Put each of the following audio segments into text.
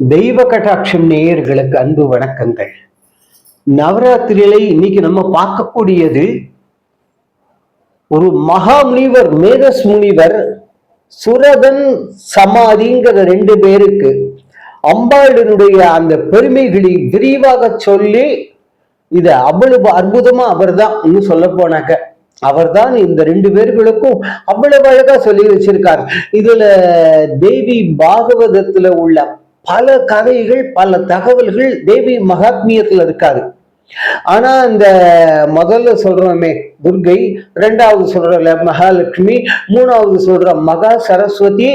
தெய்வ கட்டாட்சம் நேயர்களுக்கு அன்பு வணக்கங்கள். நவராத்திரியில இன்னைக்கு நம்ம பார்க்கக்கூடியது ஒரு மகா முனிவர் மேதஸ் முனிவர் சுரதன் சமாதிங்கிற ரெண்டு பேருக்கு அம்பாளினுடைய அந்த பெருமைகளை விரிவாக சொல்லி இத அவ்வளவு அற்புதமா அவர்தான் இன்னும் சொல்ல போனாக்க அவர்தான் இந்த ரெண்டு பேர்களுக்கும் அவ்வளவு அழகா சொல்லி வச்சிருக்கார். இதுல தேவி பாகவதத்துல உள்ள பல கதைகள் பல தகவல்கள் தேவி மகாத்மியத்தில் இருக்காது. ஆனா அந்த முதல்ல சொல்றோமே துர்கை ரெண்டாவது சொல்ற மகாலட்சுமி மூணாவது சொல்ற மகா சரஸ்வதி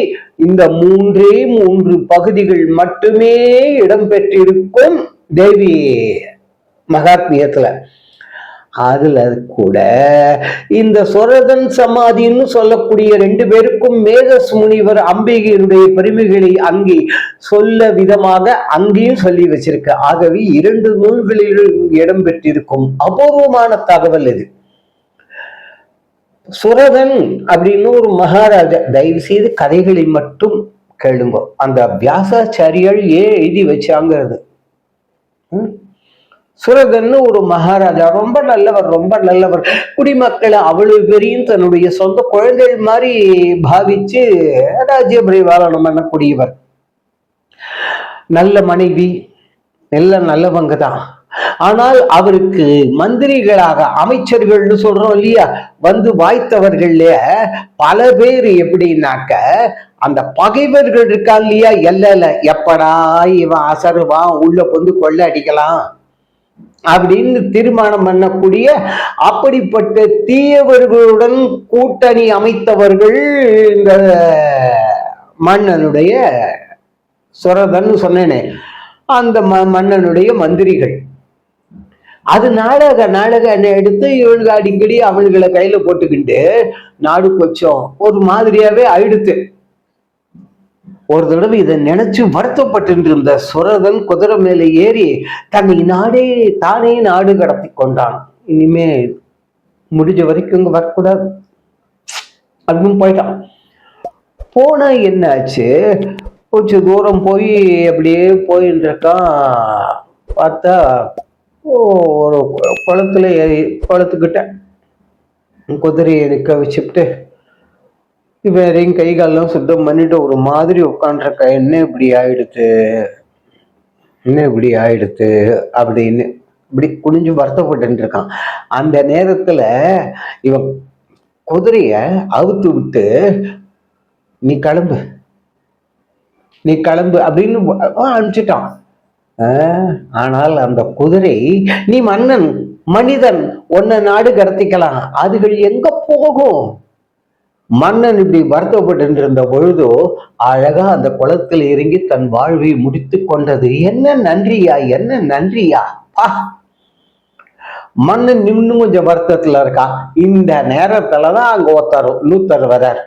இந்த மூன்றே மூன்று பகுதிகள் மட்டுமே இடம்பெற்றிருக்கும் தேவி மகாத்மியத்துல. அதுல கூட இந்த சொரதன் சமாதின்னு சொல்லக்கூடிய ரெண்டு பேருக்கும் மேகஸ் முனிவர் அம்பிகையினுடைய பெருமைகளை அங்கே சொல்ல விதமாக அங்கேயும் சொல்லி வச்சிருக்க. ஆகவே இரண்டு நூல்களிலும் இடம் பெற்றிருக்கும் அபூர்வமான தகவல் இது. சுரதன் அப்படின்னு ஒரு மகாராஜா தயவு செய்து கதைகளை மட்டும் கேளுங்க. அந்த வியாசாச்சாரியால் ஏன் எழுதி வச்சாங்கிறது? சுரகன்னு ஒரு மகாராஜா ரொம்ப நல்லவர் ரொம்ப நல்லவர். குடிமக்களை அவ்வளவு பெரிய தன்னுடைய சொந்த குழந்தைகள் மாதிரி பாவிச்சு ராஜ்ய பரிபாலனம் பண்ணக்கூடியவர். நல்ல மனைவி நல்ல நல்லவங்க தான். ஆனால் அவருக்கு மந்திரிகளாக அமைச்சர்கள்னு சொல்றோம் இல்லையா வந்து வாய்த்தவர்கள்ல பல பேர் எப்படின்னாக்க அந்த பகைவர்கள் இருக்கா இல்லையா? எல்ல எப்படா இவன் அசருவான் உள்ள வந்து கொள்ள அடிக்கலாம்? அப்படின்னு தீர்மானம் பண்ணக்கூடிய அப்படிப்பட்ட தீயவர்களுடன் கூட்டணி அமைத்தவர்கள் இந்த மன்னனுடைய சுரதன்னு சொன்னேனே. அந்த ம மன்னனுடைய மந்திரிகள். அது நாடக நாடக என்ன எடுத்து இவனுக்கு அடிக்கடி அவனுங்களை கையில போட்டுக்கிட்டு நாடு கொஞ்சம் ஒரு மாதிரியாவே ஆயிடுத்து. ஒரு தடவை இதை நினைச்சு வருத்தப்பட்டு இருந்த சுரதன் குதிரை மேலே ஏறி தன்னை நாடே தானே நாடு கடத்தி கொண்டான். இனிமே முடிஞ்ச வரைக்கும் இங்க வரக்கூடாது. அதுவும் போயிட்டான். போனா என்னாச்சு கொஞ்சம் தூரம் போய் அப்படியே போயின்னு இருக்கான். பார்த்தா ஓ, ஒரு குளத்துல ஏறி குளத்துக்கிட்ட குதிரையை நிற்க வச்சுட்டு வேறையும் கை காலெல்லாம் சுத்தம் பண்ணிட்டு ஒரு மாதிரி உட்காந்துருக்க என்ன இப்படி ஆயிடுத்து? என்ன இப்படி ஆயிடுத்து? அப்படின்னு இப்படி குனிஞ்சு வருத்தப்பட்டு இருக்கான். அந்த நேரத்துல இவன் குதிரைய அவுத்து விட்டு நீ கிளம்பு. நீ கிளம்பு. அப்படின்னு அனுப்பிச்சிட்டான். ஆனால் அந்த குதிரை நீ மன்னன் மனிதன் ஒன்ன நாடு கடத்திக்கலாம். அதுகள் எங்க போகும்? மன்னன் இப்படி வருத்தப்பட்டு இருந்த பொழுதோ அழகா அந்த குளத்தில் இறங்கி தன் வாழ்வை முடித்து கொண்டது. என்ன நன்றியா என்ன நன்றியா? பா மன்னன் இன்னும் கொஞ்சம் வருத்தத்துல இருக்கா? இந்த நேரத்துலதான் அங்க ஒருத்தர் நூத்தர் வர்றார்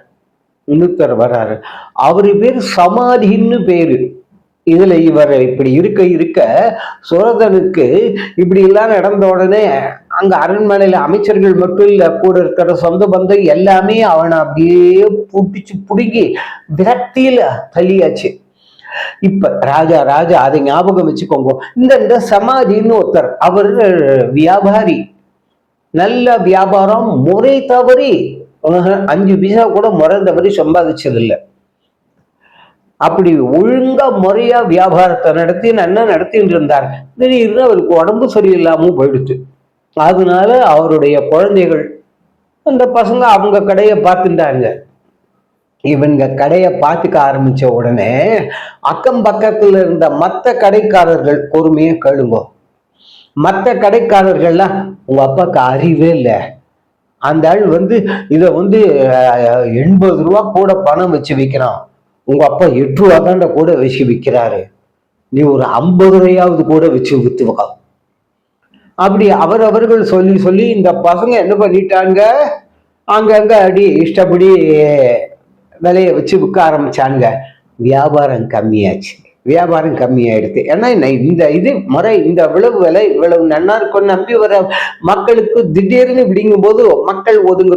இன்னொருத்தர் வர்றாரு அவரு பேர் சமாதின்னு பேரு. இதுல இவர் இப்படி இருக்க இருக்க சுரதனுக்கு இப்படி எல்லாம் நடந்த உடனே அங்க அரண்மனையில அமைச்சர்கள் மட்டும் இல்ல கூட இருக்கிற சொந்த பந்தம் எல்லாமே அவனை அப்படியே புடிச்சு புடுங்கி விரக்தியில தள்ளியாச்சு. இப்ப ராஜா ராஜா அதை ஞாபகம் வச்சுக்கோங்க. இந்த இந்த சமாதின்னு ஒருத்தர் அவர் வியாபாரி. நல்ல வியாபாரம் முறை தவறி அஞ்சு பைசா கூட முறை தவறி சம்பாதிச்சதில்லை. அப்படி ஒழுங்கா முறையா வியாபாரத்தை நடத்தி நல்லா நடத்திட்டு இருந்தார் திடீர்னு அவருக்கு உடம்பு சரியில்லாம போயிடுச்சு. அதனால அவருடைய குழந்தைகள் அந்த பசங்க அவங்க கடையை பார்த்துட்டாங்க. இவங்க கடையை பார்த்துக்க ஆரம்பிச்ச உடனே அக்கம் பக்கத்துல இருந்த மற்ற கடைக்காரர்கள் பொறுமையா கேளுங்க. மற்ற கடைக்காரர்கள்லாம் உங்க அப்பாவுக்கு அறிவே இல்லை. அந்த ஆள் வந்து இதை வந்து எண்பது ரூபா கூட பணம் வச்சு விற்கிறான் உங்க அப்பா எட்டு ரூபா தாண்ட கூட வச்சு விற்கிறாரு நீ ஒரு ஐம்பது ரூபாயாவது கூட வச்சு விற்றுவா அப்படி அவரவர்கள் சொல்லி சொல்லி இந்த பசங்க என்ன பண்ணிட்டாங்க? அங்கங்க அடி இஷ்டப்படி விலையை வச்சு விற்க ஆரம்பிச்சாங்க வியாபாரம் கம்மியாச்சு. வியாபாரம் கம்மியாயிடுது ஏன்னா இந்த- இது முறை இந்த இவ்வளவு விலை இவ்வளவு நன்னா இருக்கும் நம்பி வர மக்களுக்கு திடீர்னு விடிங்கும் போது மக்கள் ஒதுங்க